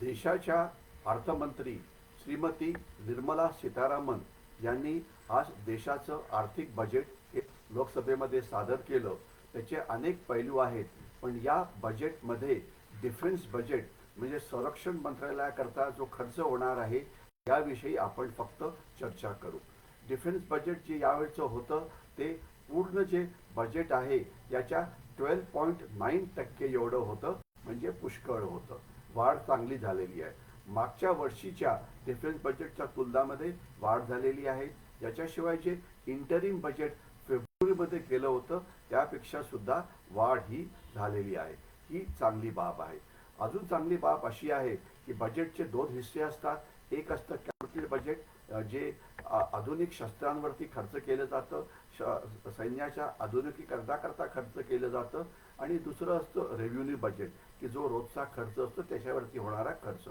देशाच्या अर्थमंत्री श्रीमती निर्मला सीतारामन यांनी आज देशाचं आर्थिक बजेट हे लोकसभेमध्ये सादर केलं. त्याचे अनेक पैलू आहेत. पण या बजेटमध्ये डिफेन्स बजेट म्हणजे संरक्षण मंत्रालयाकरता जो खर्च होणार आहे याविषयी आपण फक्त चर्चा करू. डिफेन्स बजेट जे यावेळचं होतं ते पूर्ण जे बजेट आहे याच्या ट्वेल्व पॉईंट नाईन टक्के एवढं होतं. म्हणजे पुष्कळ होतं. वाढ चांगली झालेली आहे. मागच्या वर्षीच्या डिफेन्स बजेटच्या तुलनामध्ये वाढ झालेली आहे. याच्याशिवाय जे इंटरिम बजेट फेब्रुवारीमध्ये केलं होतं त्यापेक्षा सुद्धा वाढ ही झालेली आहे. ही चांगली बाब आहे. अजून चांगली बाब अशी आहे की बजेटचे दोन हिस्से असतात. एक असतं कॅपिटल बजेट जे आधुनिक शस्त्रांवरती खर्च केलं जातं. श सैन्याच्या आधुनिकीकरणाकरता खर्च केलं जातं. आणि दुसरं असतं रेव्हेन्यू बजेट की जो रोजचा खर्च असतो त्याच्यावरती होणारा खर्च.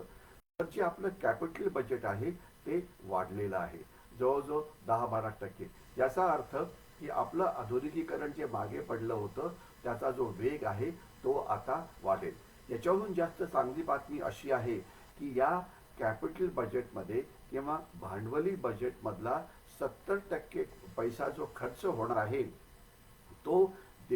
तर जे आपलं कॅपिटल बजेट आहे ते वाढलेलं आहे. जवळजवळ दहा बारा टक्के. याचा अर्थ की आपलं आधुनिकीकरण जे मागे पडलं होतं त्याचा जो वेग आहे तो आता वाढेल. याच्यावरून जास्त चांगली बातमी अशी आहे की या कॅपिटल बजेटमध्ये किंवा भांडवली बजेटमधला सत्तर टक्के पैसा जो खर्च होणार आहे तो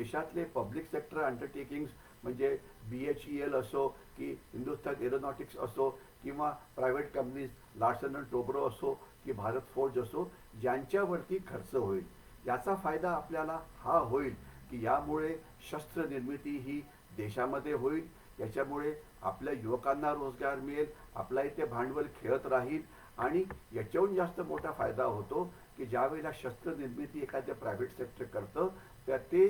देशातले पब्लिक सेक्टर अंडरटेकिंग्स म्हणजे बी एच ई एल असो की हिंदुस्थान एरोनॉटिक्स असो किंवा private companies Larsen and Toubro असो की भारत फोर्ज असो ज्यांच्यावरती खर्च होईल. याचा फायदा आपल्याला हा होईल की यामुळे शस्त्र निर्मिती ही देशामध्ये होईल. याच्यामुळे आपल्या युवकांना रोजगार मिळेल आपला इथे भांडवल खेळत राहील आणि याच्याहून जास्त मोठा फायदा होतो की ज्यावेळेला शस्त्र निर्मिती एखाद्या प्रायव्हेट सेक्टर करतं त्या ते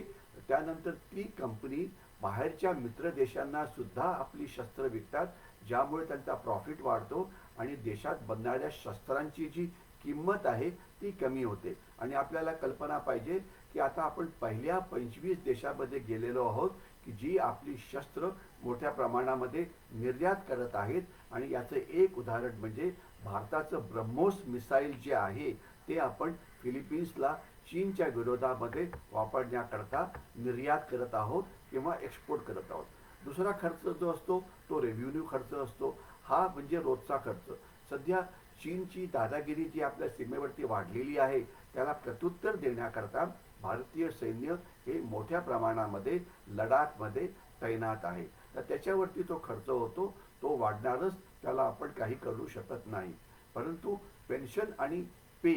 त्यानंतर ती कंपनी बाहेरच्या मित्र देशांना सुद्धा आपली शस्त्र विकतात ज्यामुळे त्यांचा प्रॉफिट वाढतो आणि देशात बनणाऱ्या शस्त्रांची जी किंमत आहे ती कमी होते. आणि आपल्याला कल्पना पाहिजे की आता आपण पहिल्या पंचवीस देशामध्ये गेलेलो आहोत की जी आपली शस्त्र मोठ्या प्रमाणामध्ये निर्यात करत आहेत. आणि याचं एक उदाहरण म्हणजे भारताचं ब्रह्मोस मिसाईल जे आहे ते आपण फिलिपिन्सला चीनच्या विरोधामध्ये वापरण्याकरता निर्यात करत आहोत किंवा एक्सपोर्ट करत आहोत. दुसरा खर्च जो असतो तो रेव्हेन्यू खर्च असतो. हा म्हणजे रोजचा खर्च. सध्या चीनची दादागिरी जी आपल्या सीमेवरती वाढलेली आहे त्याला प्रत्युत्तर देण्याकरता भारतीय सैन्य हे मोठ्या प्रमाणामध्ये लडाखमध्ये तैनात आहे. तर त्याच्यावरती जो खर्च होतो तो वाढणारच त्याला आपण काही करू शकत नाही. परंतु पेन्शन आणि पे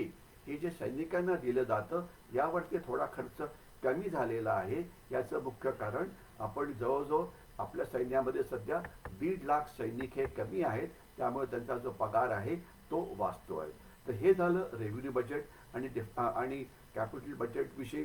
हे जे सैनिकांना दिलं जातं यावरती थोडा खर्च कमी झालेला आहे. याचं मुख्य कारण आपण जवळजवळ आपल्या सैन्यामध्ये सध्या दीड लाख सैनिक हे कमी आहेत. त्यामुळे त्यांचा जो पगार आहे तो वाचतो आहे. तर हे झालं रेव्हेन्यू बजेट आणि डिफ आणि कॅपिटल बजेटविषयी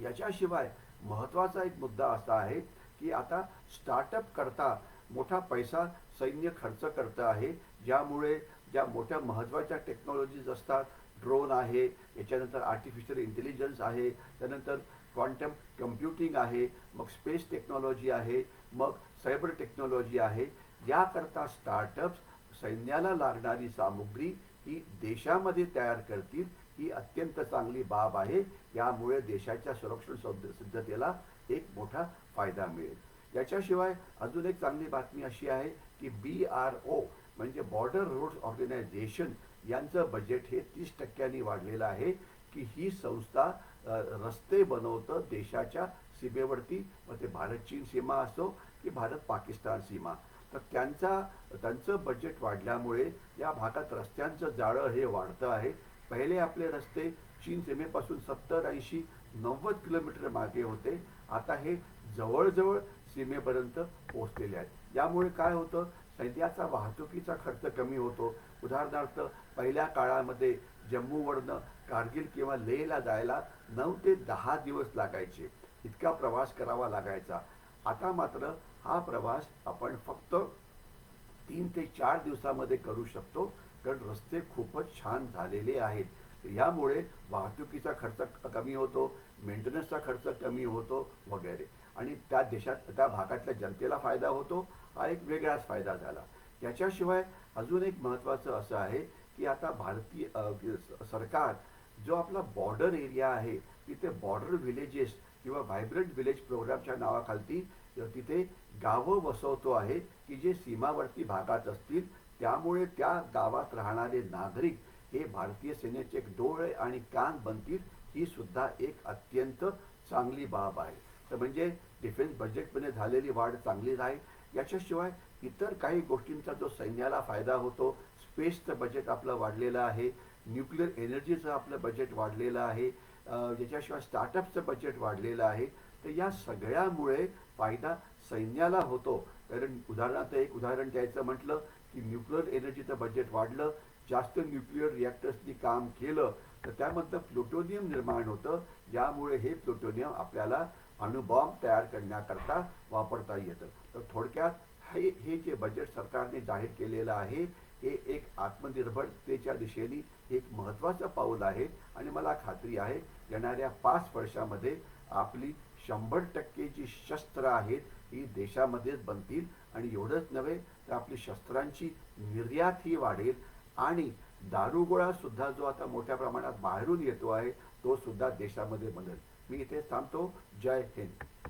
याच्याशिवाय महत्त्वाचा एक मुद्दा असा आहे की आता स्टार्टअप करता मोठा पैसा सैन्य खर्च करतं आहे. ज्यामुळे ज्या मोठ्या महत्त्वाच्या टेक्नॉलॉजीज असतात ड्रोन आहे याच्यानंतर आर्टिफिशियल इंटेलिजन्स आहे त्यानंतर क्वांटम कम्प्युटिंग आहे मग स्पेस टेक्नॉलॉजी आहे मग सायबर टेक्नॉलॉजी आहे. याकरता स्टार्टअप्स सैन्याला लागणारी सामुग्री ही देशामध्ये तयार करतील ही अत्यंत चांगली बाब आहे. यामुळे देशाच्या संरक्षण सिद्धतेला एक मोठा फायदा मिळेल. याच्याशिवाय अजून एक चांगली बातमी अशी आहे की बी आर ओ म्हणजे बॉर्डर रोड ऑर्गनायझेशन यांचं बजेट हे तीस टक्क्यांनी वाढलेलं आहे की ही संस्था रस्ते बनवतं देशाच्या सीमेवरती. मग ते भारत चीन सीमा असो की भारत पाकिस्तान सीमा. तर त्यांचा त्यांचं बजेट वाढल्यामुळे या भागात रस्त्यांचं जाळं हे वाढतं आहे. पहिले आपले रस्ते चीन सीमेपासून सत्तर ऐंशी नव्वद किलोमीटर मागे होते. आता हे जवळजवळ सीमेपर्यंत पोहोचलेले आहेत. यामुळे काय होतं? सैन्याचा वाहतुकीचा खर्च कमी होतो. उदाहरणार्थ पहिल्या काळामध्ये जम्मूवरनं कारगिल किंवा लेहला जायला नऊ ते दहा दिवस लागायचे. इतका प्रवास करावा लागायचा. आता मात्र हा प्रवास आपण फक्त तीन ते चार दिवसामध्ये करू शकतो कारण रस्ते खूपच छान झालेले आहेत. यामुळे वाहतुकीचा खर्च कमी होतो मेंटेनन्सचा खर्च कमी होतो वगैरे. आणि त्या देशात त्या भागातल्या जनतेला फायदा होतो. हा एक वेगळाच फायदा झाला. याच्याशिवाय अजून एक महत्त्वाचं असं आहे की आता भारतीय सरकार जो आपला बॉर्डर एरिया आहे तिथे बॉर्डर व्हिलेजेस किंवा व्हायब्रंट व्हिलेज प्रोग्रामच्या नावाखालती तिथे गावं वसवतो आहे की जे सीमावर्ती भागात असतील. त्यामुळे त्या गावात राहणारे नागरिक हे भारतीय सेनेचे एक डोळे आणि कान बनतील ही सुद्धा एक अत्यंत चांगली बाब आहे. तर म्हणजे डिफेन्स बजेटमध्ये झालेली वाढ चांगलीच आहे याच्याशिवाय इतर काही गोष्टींचा जो सैन्याला फायदा होतो स्पेसचं बजेट आपलं वाढलेलं आहे न्यूक्लिअर एनर्जीचं आपलं बजेट वाढलेलं आहे ज्याच्याशिवाय स्टार्टअपचं बजेट वाढलेलं आहे तर या सगळ्यामुळे फायदा सैन्याला होतो. कारण उदाहरणार्थ एक उदाहरण द्यायचं म्हटलं की न्यूक्लिअर एनर्जीचं बजेट वाढलं जास्त न्यूक्लिअर रिॲक्टर्सनी काम केलं तर त्यामधलं प्लुटोनियम निर्माण होतं. ज्यामुळे हे प्लुटोनियम आपल्याला अणुबॉम्ब तयार करण्याकरता वापरता येतं. तर थोडक्यात हे हे जे बजेट सरकारने जाहीर केलेलं आहे हे एक आत्मनिर्भरतेच्या दिशेने एक महत्त्वाचं पाऊल आहे. आणि मला खात्री आहे येणाऱ्या पाच वर्षामध्ये आपली शंभर टक्के जी शस्त्र आहेत ही देशामध्येच बनतील. आणि एवढंच नव्हे तर आपली शस्त्रांची निर्यात ही वाढेल. आणि दारुगोळा सुद्धा जो आता मोठ्या प्रमाणात बाहेरून येतो आहे तो सुद्धा देशामध्ये बनेल. मी इथे थांबतो जय हिंद